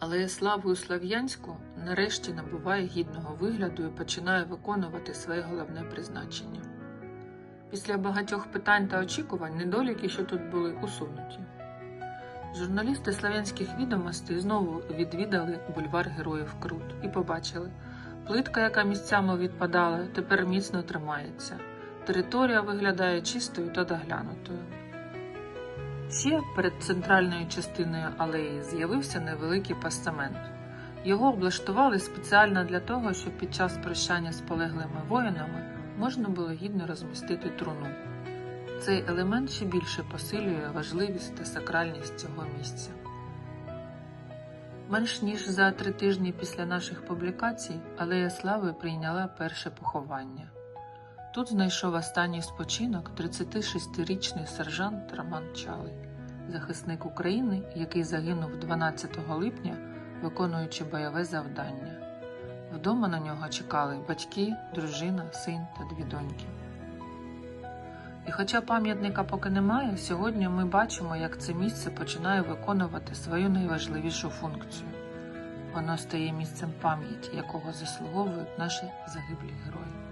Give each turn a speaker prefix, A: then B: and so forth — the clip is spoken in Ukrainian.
A: Але славою Слов'янську нарешті набуває гідного вигляду і починає виконувати своє головне призначення. Після багатьох питань та очікувань недоліки, що тут були, усунуті. Журналісти славянських відомостей знову відвідали бульвар Героїв Крут і побачили, плитка, яка місцями відпадала, тепер міцно тримається. Територія виглядає чистою та доглянутою. Ще перед центральною частиною алеї з'явився невеликий постамент. Його облаштували спеціально для того, щоб під час прощання з полеглими воїнами можна було гідно розмістити труну. Цей елемент ще більше посилює важливість та сакральність цього місця. Менш ніж за три тижні після наших публікацій Алея Слави прийняла перше поховання. Тут знайшов останній спочинок 36-річний сержант Роман Чалий, захисник України, який загинув 12 липня, виконуючи бойове завдання. Вдома на нього чекали батьки, дружина, син та дві доньки. І хоча пам'ятника поки немає, сьогодні ми бачимо, як це місце починає виконувати свою найважливішу функцію. Воно стає місцем пам'яті, якого заслуговують наші загиблі герої.